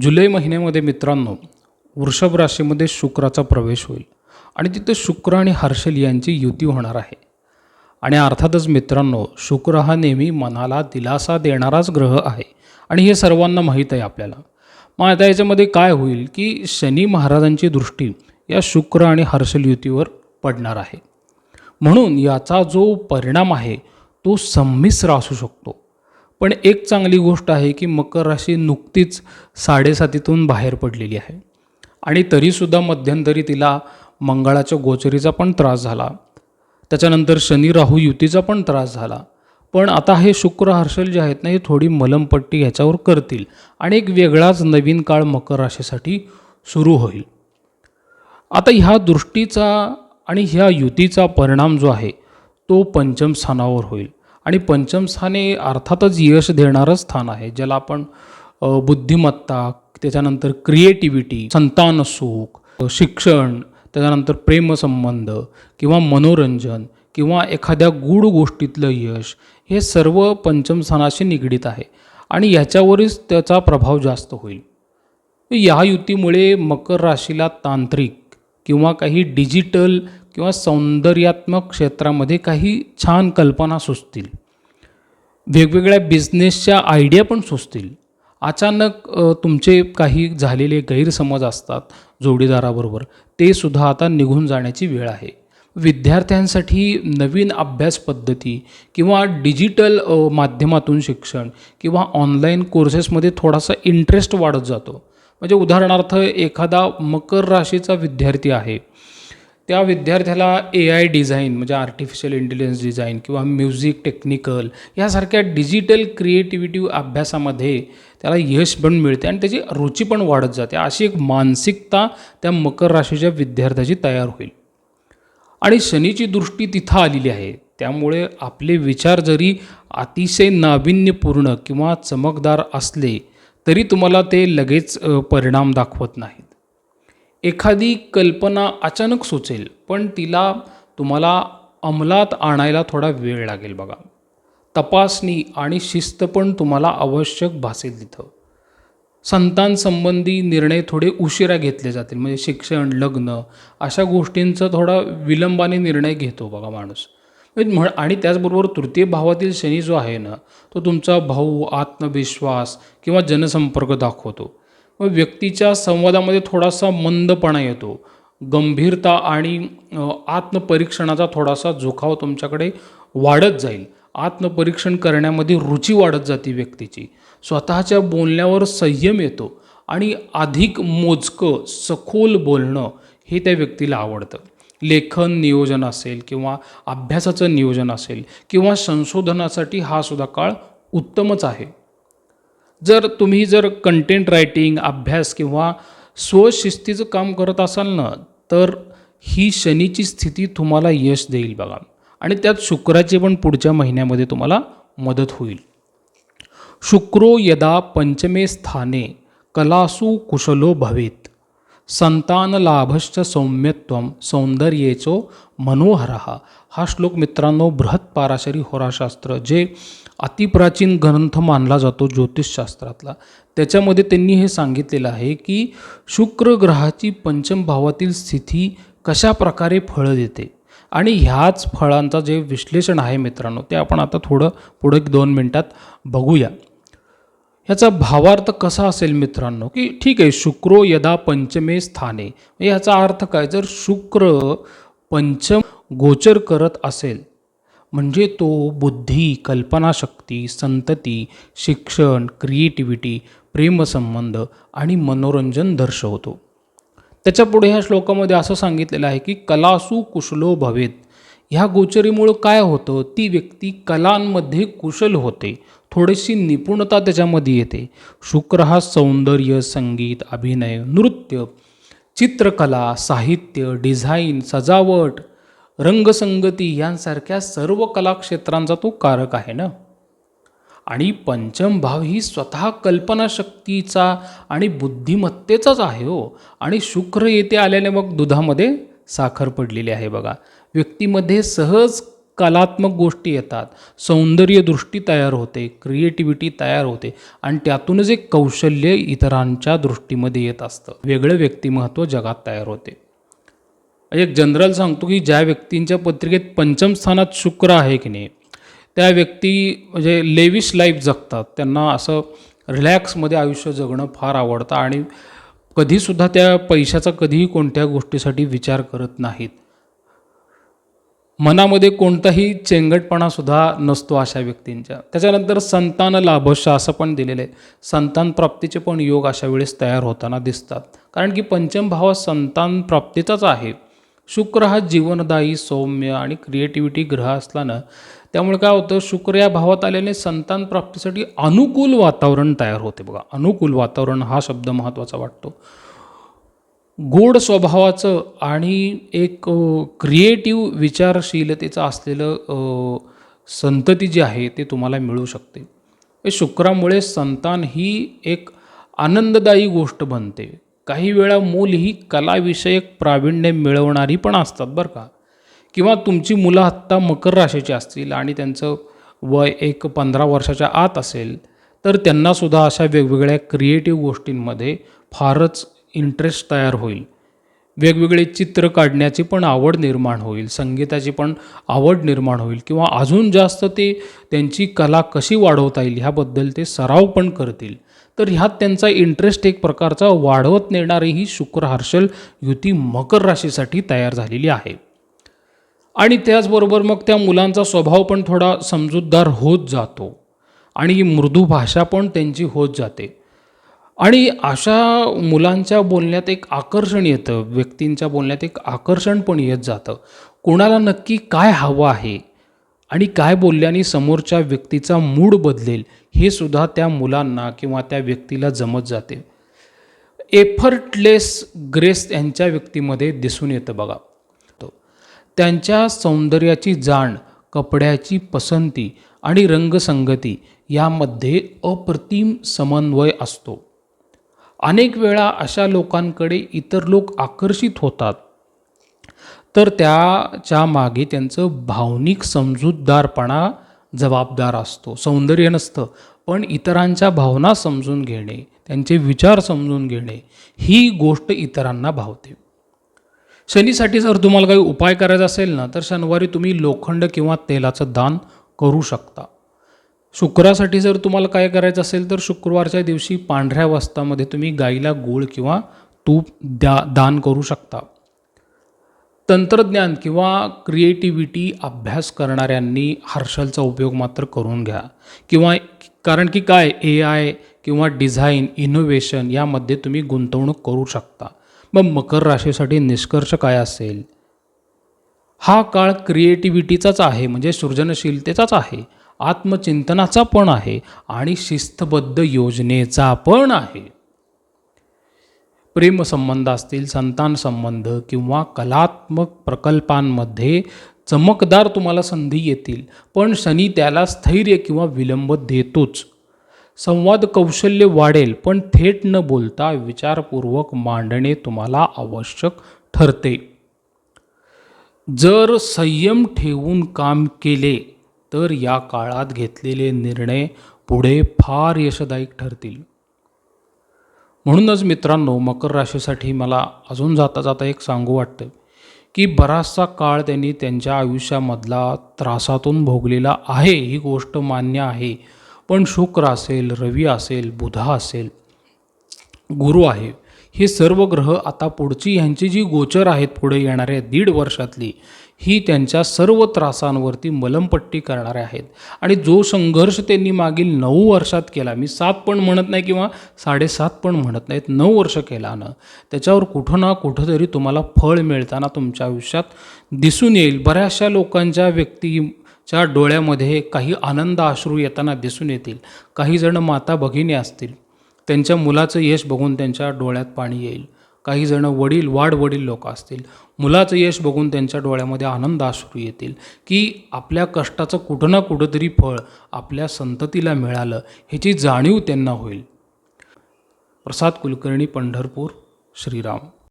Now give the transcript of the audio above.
जुलै महिन्यामध्ये मित्रांनो वृषभ राशीमध्ये शुक्राचा प्रवेश होईल. आणि तिथं शुक्र आणि हर्षल यांची युती होणार आहे. आणि अर्थातच मित्रांनो शुक्र हा नेहमी मनाला दिलासा देणाराच ग्रह आहे. आणि हे सर्वांना माहीत आहे आपल्याला. मग आता याच्यामध्ये काय होईल की शनी महाराजांची दृष्टी या शुक्र आणि हर्षल युतीवर पडणार आहे. म्हणून याचा जो परिणाम आहे तो संमिश्र असू शकतो. पण एक चांगली गोष्ट आहे की मकर राशी नुकतीच साडेसातीतून बाहेर पडलेली आहे. आणि तरीसुद्धा मध्यंतरी तिला मंगळाच्या गोचरीचा पण त्रास झाला. त्याच्यानंतर शनी राहू युतीचा पण त्रास झाला. पण आता हे शुक्र हर्षल जे आहेत ना हे थोडी मलमपट्टी ह्याच्यावर करतील आणि एक वेगळाच नवीन काळ मकर राशीसाठी सुरू होईल. आता ह्या दृष्टीचा आणि ह्या युतीचा परिणाम जो आहे तो पंचम स्थानावर होईल. आणि पंचम स्थान हे अर्थातच यश देणारं स्थान आहे ज्याला आपण बुद्धिमत्ता त्याच्यानंतर क्रिएटिव्हिटी संतान सुख शिक्षण त्याच्यानंतर प्रेमसंबंध किंवा मनोरंजन किंवा एखाद्या गूढ गोष्टीतलं यश हे सर्व पंचमस्थानाशी निगडीत आहे. आणि ह्याच्यावरच त्याचा प्रभाव जास्त होईल. या युतीमुळे मकर राशीला तांत्रिक किंवा काही डिजिटल किंवा सौंदर्यात्मक क्षेत्रामध्ये काही छान कल्पना सुचतील. वेगवेगळ्या बिझनेसच्या आयडिया पण सुचतील. अचानक तुमचे काही झालेले गैरसमज असतात जोडीदाराबरोबर. ते सुद्धा आता निघून जाण्याची वेळ आहे. विद्यार्थ्यांसाठी नवीन अभ्यास पद्धती किंवा डिजिटल माध्यमातून शिक्षण किंवा ऑनलाईन कोर्सेसमध्ये थोडासा इंटरेस्ट वाढत जातो. म्हणजे उदाहरणार्थ एखादा मकर राशीचा विद्यार्थी आहे. त्या विद्यार्थ्याला ए आय डिझाईन म्हणजे आर्टिफिशियल इंटेलिजन्स डिझाईन किंवा म्युझिक टेक्निकल यासारख्या डिजिटल क्रिएटिव्हिटी अभ्यासामध्ये त्याला यश पण मिळते आणि त्याची रुची पण वाढत जाते. अशी एक मानसिकता त्या मकर राशीच्या विद्यार्थ्याची तयार होईल. आणि शनीची दृष्टी तिथं आलेली आहे. त्यामुळे आपले विचार जरी अतिशय नाविन्यपूर्ण किंवा चमकदार असले तरी तुम्हाला ते लगेच परिणाम दाखवत नाहीत. एखादी कल्पना अचानक सुचेल पण तिला तुम्हाला अंमलात आणायला थोडा वेळ लागेल बघा. तपासणी आणि शिस्त पण तुम्हाला आवश्यक भासेल तिथं. संतांसंबंधी निर्णय थोडे उशिरा घेतले जातील म्हणजे शिक्षण लग्न अशा गोष्टींचा थोडा विलंबाने निर्णय घेतो बघा माणूस. म्हणजे म्हण आणि त्याचबरोबर तृतीय भावातील शनी जो आहे ना तो तुमचा भाऊ आत्मविश्वास किंवा जनसंपर्क दाखवतो. मग व्यक्तीच्या संवादामध्ये थोडासा मंदपणा येतो. गंभीरता आणि आत्मपरीक्षणाचा थोडासा झुकाव तुमच्याकडे वाढत जाईल. आत्मपरीक्षण करण्यामध्ये रुची वाढत जाते व्यक्तीची. स्वतःच्या बोलण्यावर संयम येतो आणि अधिक मोजकं सखोल बोलणं हे त्या व्यक्तीला आवडतं. लेखन नियोजन असेल किंवा अभ्यासाचं नियोजन असेल किंवा संशोधनासाठी हा सुद्धा काळ उत्तमच आहे. जर तुम्ही जर कंटेंट रायटिंग अभ्यास किंवा स्वशिस्तीचं काम करत असाल ना तर ही शनीची स्थिती तुम्हाला यश देईल बघा. आणि त्यात शुक्राची पण पुढच्या महिन्यामध्ये तुम्हाला मदत होईल. शुक्रो यदा पंचमे स्थाने कलासु कुशलो भवेत. संतानलाभश्च सौम्यत्व सौंदर्येचो मनोहर। हा श्लोक मित्रांनो बृहत पाराशरी होराशास्त्र जे अतिप्राचीन ग्रंथ मानला जातो ज्योतिषशास्त्रातला त्याच्यामध्ये त्यांनी हे सांगितलेलं आहे की शुक्र ग्रहाची पंचम भावातील स्थिती कशा प्रकारे फळं देते? आणि ह्याच फळांचं जे विश्लेषण आहे मित्रांनो ते आपण आता थोडं पुढे एक दोन मिनटात बघूया. ह्याचा भावार्थ कसा असेल मित्रांनो की ठीक आहे शुक्रो यदा पंचमे स्थाने. म्हणजे ह्याचा अर्थ काय? जर शुक्र पंचम गोचर करत असेल म्हणजे तो बुद्धी कल्पनाशक्ती संतती शिक्षण क्रिएटिव्हिटी प्रेमसंबंध आणि मनोरंजन दर्शवतो. त्याच्यापुढे ह्या श्लोकामध्ये असं सांगितलेलं आहे की कलासु कुशलो भवेत. ह्या गोचरीमुळं काय होतं? ती व्यक्ती कलांमध्ये कुशल होते. थोडीशी निपुणता त्याच्यामध्ये येते. शुक्र हा सौंदर्य संगीत अभिनय नृत्य चित्रकला साहित्य डिझाईन सजावट रंगसंगती यांसारख्या सर्व कलाक्षेत्रांचा तो कारक आहे ना? आणि पंचम भाव ही स्वतः कल्पनाशक्तीचा आणि बुद्धिमत्तेचाच आहे हो. आणि शुक्र येथे आल्याने मग दुधामध्ये साखर पडलेली आहे बघा. व्यक्तीमध्ये सहज कलात्मक गोष्टी येतात. सौंदर्यदृष्टी तयार होते क्रिएटिव्हिटी तयार होते आणि त्यातूनच एक कौशल्य इतरांच्या दृष्टीमध्ये येत असतं. वेगळं व्यक्तिमत्व जगात तयार होते. एक जनरल सांगतो की ज्या व्यक्तींच्या पत्रिकेत पंचम स्थानात शुक्र आहे की नाही त्या व्यक्ती म्हणजे लेविश लाईफ जगतात. त्यांना असं रिलॅक्समध्ये आयुष्य जगणं फार आवडतं आणि कधीसुद्धा त्या पैशाचा कधीही कोणत्या गोष्टीसाठी विचार करत नाहीत. मनामध्ये कोणताही चेंगटपणासुद्धा नसतो अशा व्यक्तींच्या. त्याच्यानंतर संतान लाभश असं पण दिलेलं. आहे संतान प्राप्तीचे पण योग अशा वेळेस तयार होताना दिसतात. कारण की पंचम भाव हा संतान प्राप्तीचाच आहे. शुक्र हा जीवनदायी सौम्य आणि क्रिएटिव्हिटी ग्रह असल्यानं त्यामुळे काय होतं शुक्र या भावात आल्याने संतान प्राप्तीसाठी अनुकूल वातावरण तयार होते बघा. अनुकूल वातावरण हा शब्द महत्त्वाचा वाटतो. गोड स्वभावाचं आणि एक क्रिएटिव्ह विचारशीलतेचं असलेलं संतती जी आहे ते तुम्हाला मिळू शकते. शुक्रामुळे संतान ही एक आनंददायी गोष्ट बनते. काही वेळा मूल ही कलाविषयक प्रावीण्य मिळवणारी पण असतात बरं का. किंवा तुमची मुलं आत्ता मकर राशीची असतील आणि त्यांचं वय एक पंधरा वर्षाच्या आत असेल तर त्यांनासुद्धा अशा वेगवेगळ्या क्रिएटिव्ह गोष्टींमध्ये फारच इंटरेस्ट तयार होईल. वेगवेगळे चित्र काढण्याची पण आवड निर्माण होईल संगीताची पण आवड निर्माण होईल किंवा अजून जास्त ते त्यांची कला कशी वाढवता येईल ह्याबद्दल ते सराव पण करतील. तर ह्यात त्यांचा इंटरेस्ट एक प्रकारचा वाढवत नेणारी ही शुक्र हर्षल युती मकर राशीसाठी तयार झालेली आहे. आणि त्याचबरोबर मग त्या मुलांचा स्वभाव पण थोडा समजूतदार होत जातो. आणि मृदू भाषा पण त्यांची होत जाते. आणि अशा मुलांच्या बोलण्यात एक आकर्षण येतं व्यक्तींच्या बोलण्यात एक आकर्षण पण येत जातं. कोणाला नक्की काय हवं आहे आणि काय बोलल्याने समोरच्या व्यक्तीचा मूड बदलेल हे सुद्धा त्या मुलांना किंवा त्या व्यक्तीला जमत जाते. एफर्टलेस ग्रेस यांच्या व्यक्तीमध्ये दिसून येतं बघा. तो. त्यांच्या सौंदर्याची जाण कपड्याची पसंती आणि रंगसंगती यामध्ये अप्रतिम समन्वय असतो. अनेक वेळा अशा लोकांकडे इतर लोक आकर्षित होतात. तर त्याच्यामागे त्यांचं भावनिक समजूतदारपणा जबाबदार असतो सौंदर्य नसतं. पण इतरांच्या भावना समजून घेणे त्यांचे विचार समजून घेणे ही गोष्ट इतरांना भावते. शनीसाठी जर तुम्हाला काही उपाय करायचा असेल ना तर शनिवारी तुम्ही लोखंड किंवा तेलाचं दान करू शकता. शुक्रासाठी जर तुम्हाला काय करायचं असेल तर शुक्रवारच्या दिवशी पांढऱ्या वस्तामध्ये तुम्ही गाईला गूळ किंवा तूप द्या दान करू शकता. तंत्रज्ञान किंवा क्रिएटिव्हिटी अभ्यास करणाऱ्यांनी हर्षलचा उपयोग मात्र करून घ्या. किंवा कारण की काय? ए आय किंवा डिझाईन इनोव्हेशन यामध्ये तुम्ही गुंतवणूक करू शकता. मग मकर राशीसाठी निष्कर्ष काय असेल? हा काळ क्रिएटिव्हिटीचाच आहे म्हणजे सृजनशीलतेचाच आहे. आत्मचिंतनाचा पण आहे आणि शिस्तबद्ध योजनेचा पण आहे. प्रेमसंबंध असतील संतान संबंध किंवा कलात्मक प्रकल्पांमध्ये चमकदार तुम्हाला संधी येतील पण शनी त्याला स्थैर्य किंवा विलंब देतोच. संवाद कौशल्य वाढेल पण थेट न बोलता विचारपूर्वक मांडणे तुम्हाला आवश्यक ठरते. जर संयम ठेवून काम केले तर या काळात घेतलेले निर्णय पुढे फार यशदायी ठरतील. म्हणूनच मित्रांनो मकर राशीसाठी मला अजून जाता जाता एक सांगू वाटतं की बराचसा काळ त्यांनी त्यांच्या आयुष्यामधला त्रासातून भोगलेला आहे ही गोष्ट मान्य आहे. पण शुक्र असेल रवी असेल बुधा असेल गुरु आहे हे सर्व ग्रह आता पुढची ह्यांची जी गोचर आहेत पुढे येणाऱ्या दीड वर्षातली ही त्यांच्या सर्व त्रासांवरती मलमपट्टी करणारे आहेत. आणि जो संघर्ष त्यांनी मागील नऊ वर्षात केला मी सात पण म्हणत नाही किंवा साडेसात पण म्हणत नाहीत नऊ वर्ष केला ना त्याच्यावर कुठं ना कुठंतरी तुम्हाला फळ मिळताना तुमच्या आयुष्यात दिसून येईल. बऱ्याचशा लोकांच्या व्यक्तीच्या डोळ्यामध्ये काही आनंद अश्रू येताना दिसून येतील. काही जण माता भगिनी असतील. त्यांच्या मुलाचं यश बघून त्यांच्या डोळ्यात पाणी येईल. काही जण वडील वाढ वडील लोक असतील. मुलाचं यश बघून त्यांच्या डोळ्यामध्ये आनंद असू येतील की आपल्या कष्टाचं कुठं ना कुठंतरी फळ आपल्या संततीला मिळालं ह्याची जाणीव त्यांना होईल. प्रसाद कुलकर्णी पंढरपूर श्रीराम.